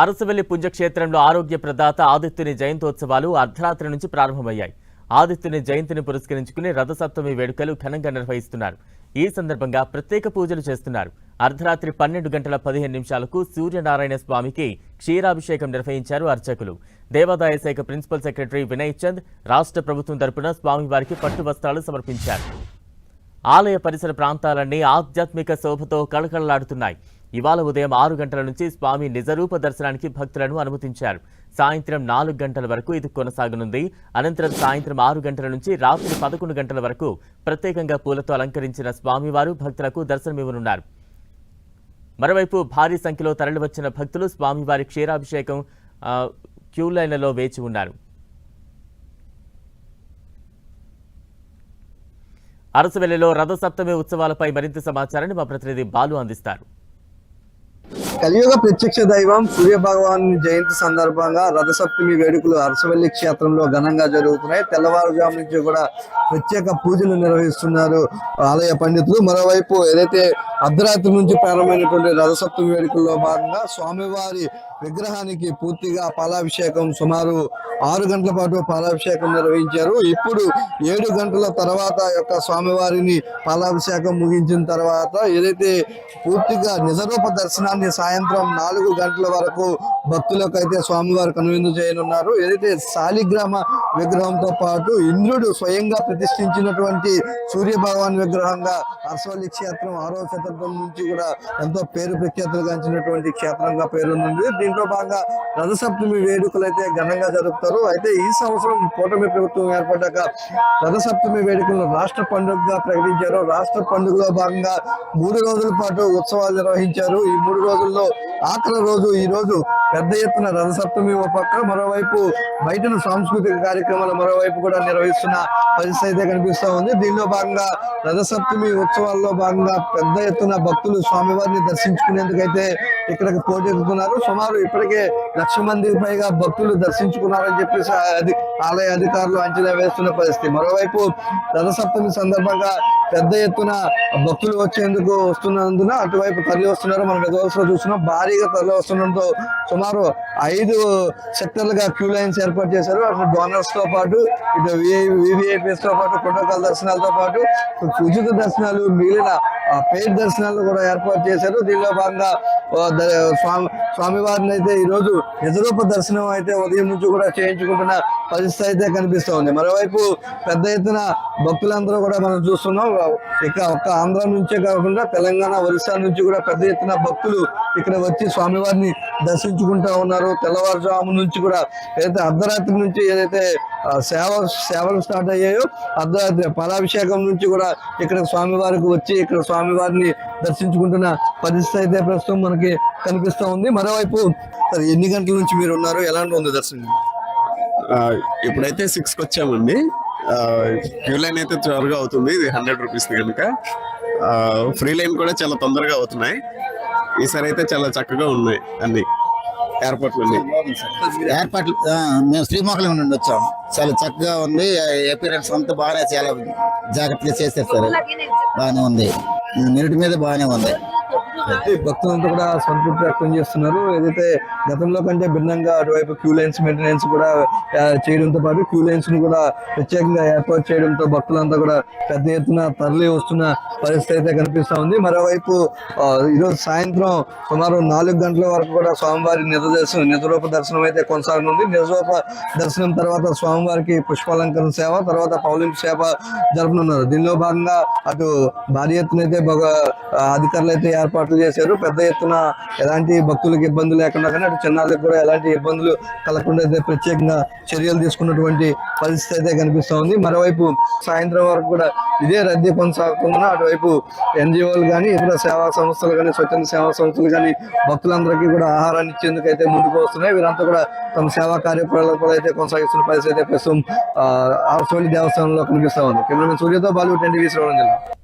అరసవెల్లి పుణ్యక్షేత్రంలో ఆరోగ్య ప్రదాత ఆదిత్యుని జయంతోత్సవాలు అర్ధరాత్రి నుంచి ప్రారంభమయ్యాయి. ఆదిత్యుని జయంతిని పురస్కరించుకుని రథసప్తమి వేడుకలు ఘనంగా నిర్వహిస్తున్నారు. ఈ సందర్భంగా ప్రత్యేక పూజలు చేస్తున్నారు. అర్ధరాత్రి పన్నెండు గంటల పదిహేను నిమిషాలకు సూర్యనారాయణ స్వామికి క్షీరాభిషేకం నిర్వహించారు అర్చకులు. దేవాదాయ శాఖ ప్రిన్సిపల్ సెక్రటరీ వినయ్ చంద్ రాష్ట్ర ప్రభుత్వం తరపున స్వామివారికి పట్టు వస్త్రాలు సమర్పించారు. ఆలయ పరిసర ప్రాంతాలన్నీ ఆధ్యాత్మిక శోభతో కళకళలాడుతున్నాయి. ఇవాళ ఉదయం ఆరు గంటల నుంచి స్వామి నిజరూప దర్శనానికి భక్తులను అనుమతించారు. సాయంత్రం నాలుగు గంటల వరకు ఇది కొనసాగనుంది. అనంతరం సాయంత్రం ఆరు గంటల నుంచి రాత్రి పదకొండు గంటల వరకు ప్రత్యేకంగా పూలతో అలంకరించిన స్వామివారు భక్తులకు దర్శనమివ్వనున్నారు. మరోవైపు భారీ సంఖ్యలో తరలివచ్చిన భక్తులు స్వామివారి క్షీరాభిషేకం క్యూ లైన్లలో వేచి ఉన్నారు. అరసవెల్లిలో రథసప్తమి ఉత్సవాలపై మరింత సమాచారాన్ని మా ప్రతినిధి బాలు అందిస్తారు. కలియుగ ప్రత్యక్ష దైవం సూర్య భగవాన్ జయంతి సందర్భంగా రథసప్తమి వేడుకలు అరసవల్లి క్షేత్రంలో ఘనంగా జరుగుతున్నాయి. తెల్లవారుజాము నుంచి కూడా ప్రత్యేక పూజలు నిర్వహిస్తున్నారు ఆలయ పండితులు. మరోవైపు ఏదైతే అర్ధరాత్రి నుంచి ప్రారంభమైనటువంటి రథసప్తమి వేడుకల్లో భాగంగా స్వామివారి విగ్రహానికి పూర్తిగా పాలాభిషేకం సుమారు ఆరు గంటల పాటు పాలాభిషేకం నిర్వహించారు. ఇప్పుడు ఏడు గంటల తర్వాత యొక్క స్వామివారిని పాలాభిషేకం ముగించిన తర్వాత ఏదైతే పూర్తిగా నిజరూప దర్శనాన్ని సాయంత్రం నాలుగు గంటల వరకు భక్తులకు అయితే స్వామివారు కనువిందు చేయనున్నారు. ఏదైతే శాలిగ్రామ విగ్రహంతో పాటు ఇంద్రుడు స్వయంగా ప్రతిష్ఠించినటువంటి సూర్య భగవాన్ విగ్రహంగా అరసవల్లి క్షేత్రం ఆరో సందర్భం నుంచి కూడా ఎంతో పేరు ప్రఖ్యాతులు గాంచినటువంటి క్షేత్రంగా పేరుంది దీంట్లో భాగంగా రథసప్తమి వేడుకలు అయితే ఘనంగా జరుపుతారు. అయితే ఈ సంవత్సరం కూటమి ప్రభుత్వం ఏర్పడ్డాక రథసప్తమి వేడుకలను రాష్ట్ర పండుగగా ప్రకటించారు. రాష్ట్ర పండుగలో భాగంగా మూడు రోజుల పాటు ఉత్సవాలు నిర్వహించారు. ఈ మూడు రోజుల్లో ఆఖరి రోజు ఈ రోజు పెద్ద ఎత్తున రథసప్తమి ఒక పక్క మరోవైపు బయటను సాంస్కృతిక కార్యక్రమాలు మరోవైపు కూడా నిర్వహిస్తున్న పరిస్థితి అయితే కనిపిస్తూ ఉంది. దీనిలో భాగంగా రథసప్తమి ఉత్సవాల్లో భాగంగా పెద్ద ఎత్తున భక్తులు స్వామివారిని దర్శించుకునేందుకైతే ఇక్కడికి పోటెత్తుతున్నారు సుమారు ఇప్పటికే లక్ష మందికి పైగా భక్తులు దర్శించుకున్నారని చెప్పేసి ఆలయ అధికారులు అంచనా వేస్తున్న పరిస్థితి. మరోవైపు రథసప్తమి సందర్భంగా పెద్ద ఎత్తున భక్తులు వచ్చేందుకు వస్తున్నందున అటువైపు తరలి వస్తున్నారు. మనం ఎదురులో చూస్తున్నాం. భారీగా తరలి వస్తుండడంతో సుమారు ఐదు సెక్టర్లుగా క్యూ లైన్స్ ఏర్పాటు చేశారు. అటు డోనర్స్తో పాటు ఇటు వివిఐపీస్తో పాటు ప్రోటోకాల్ దర్శనాలతో పాటు ఉచిత దర్శనాలు మిగిలిన పేరు దర్శనాలు కూడా ఏర్పాటు చేశారు. దీనిలో భాగంగా స్వామి స్వామివారిని అయితే ఈ రోజు నిజరూప దర్శనం అయితే ఉదయం నుంచి కూడా చేయించుకుంటున్న పరిస్థితి అయితే కనిపిస్తూ ఉంది మరోవైపు పెద్ద ఎత్తున భక్తులందరూ కూడా మనం చూస్తున్నాం. ఇక ఒక్క ఆంధ్ర నుంచే కాకుండా తెలంగాణ ఒరిస్సా నుంచి కూడా పెద్ద ఎత్తున భక్తులు ఇక్కడ వచ్చి స్వామివారిని దర్శించుకుంటా ఉన్నారు. తెల్లవారుజాము నుంచి కూడా ఏదైతే అర్ధరాత్రి నుంచి ఏదైతే సేవ సేవలు స్టార్ట్ అయ్యాయో అర్ధరాత్రి పాలాభిషేకం నుంచి కూడా ఇక్కడ స్వామివారికి వచ్చి ఇక్కడ స్వామివారిని దర్శించుకుంటున్న పరిస్థితి అయితే ప్రస్తుతం మనకి కనిపిస్తూ ఉంది. మరోవైపు ఎన్ని గంటల నుంచి మీరు ఉన్నారు? ఎలాంటి ఉంది దర్శనం? ఇప్పుడైతే సిక్స్కి వచ్చామండి. క్యూ లైన్ అయితే త్వరగా అవుతుంది. ఇది హండ్రెడ్ రూపీస్ కనుక ఫ్రీ లైన్ కూడా చాలా తొందరగా అవుతున్నాయి. ఈసారి అయితే చాలా చక్కగా ఉన్నాయి అన్ని ఏర్పాట్లు ఏర్పాట్లు మేము శ్రీమోహలం నుండి వచ్చాం. చాలా చక్కగా ఉంది. అపీరెన్స్ అంతా బాగానే చాలా జాగ్రత్తగా చేసేస్తారు బాగానే ఉంది. మెరిట్ మీద బాగానే ఉంది. భక్తులంతా కూడా సంతృప్తి వ్యక్తం చేస్తున్నారు. ఏదైతే గతంలో కంటే భిన్నంగా అటువైపు క్యూ లైన్స్ మెయింటెనెన్స్ కూడా చేయడంతో పాటు క్యూ లైన్స్ను కూడా ప్రత్యేకంగా ఏర్పాటు చేయడంతో భక్తులంతా కూడా పెద్ద ఎత్తున తరలి వస్తున్న పరిస్థితి అయితే కనిపిస్తూ ఉంది. మరోవైపు ఈరోజు సాయంత్రం సుమారు నాలుగు గంటల వరకు కూడా స్వామివారి నిజ దర్శనం నిజరూప దర్శనం అయితే కొనసాగనుంది. నిజరూప దర్శనం తర్వాత స్వామివారికి పుష్పాలంకరణ సేవ తర్వాత పౌలింపు సేవ జరపనున్నారు. దీనిలో భాగంగా అటు భారీ ఎత్తున అయితే అధికారులు అయితే ఏర్పాట్లు చేశారు. పెద్ద ఎత్తున ఎలాంటి భక్తులకు ఇబ్బంది లేకుండా కానీ అటు చిన్నారులకు కూడా ఎలాంటి ఇబ్బందులు కలగకుండా అయితే ప్రత్యేకంగా చర్యలు తీసుకున్నటువంటి పరిస్థితి అయితే కనిపిస్తా ఉంది. మరోవైపు సాయంత్రం వరకు కూడా ఇదే రద్దీ కొనసాగుతుందని అటువైపు ఎన్జిఓలు కానీ ఇతర సేవా సంస్థలు కానీ స్వచ్ఛంద సేవా సంస్థలు కానీ భక్తులందరికీ కూడా ఆహారాన్ని ఇచ్చేందుకు అయితే ముందుకు వస్తున్నాయి. వీరంతా కూడా తమ సేవా కార్యక్రమాలు అయితే కొనసాగిస్తున్న పరిస్థితి అయితే ప్రస్తుతం ఆ, దేవస్థానంలో కనిపిస్తూ ఉంది. కెమెరామెన్ సూర్యతో బాలీవుడ్ ఎన్టీవీ టీవీ శ్రవణం జిల్లా.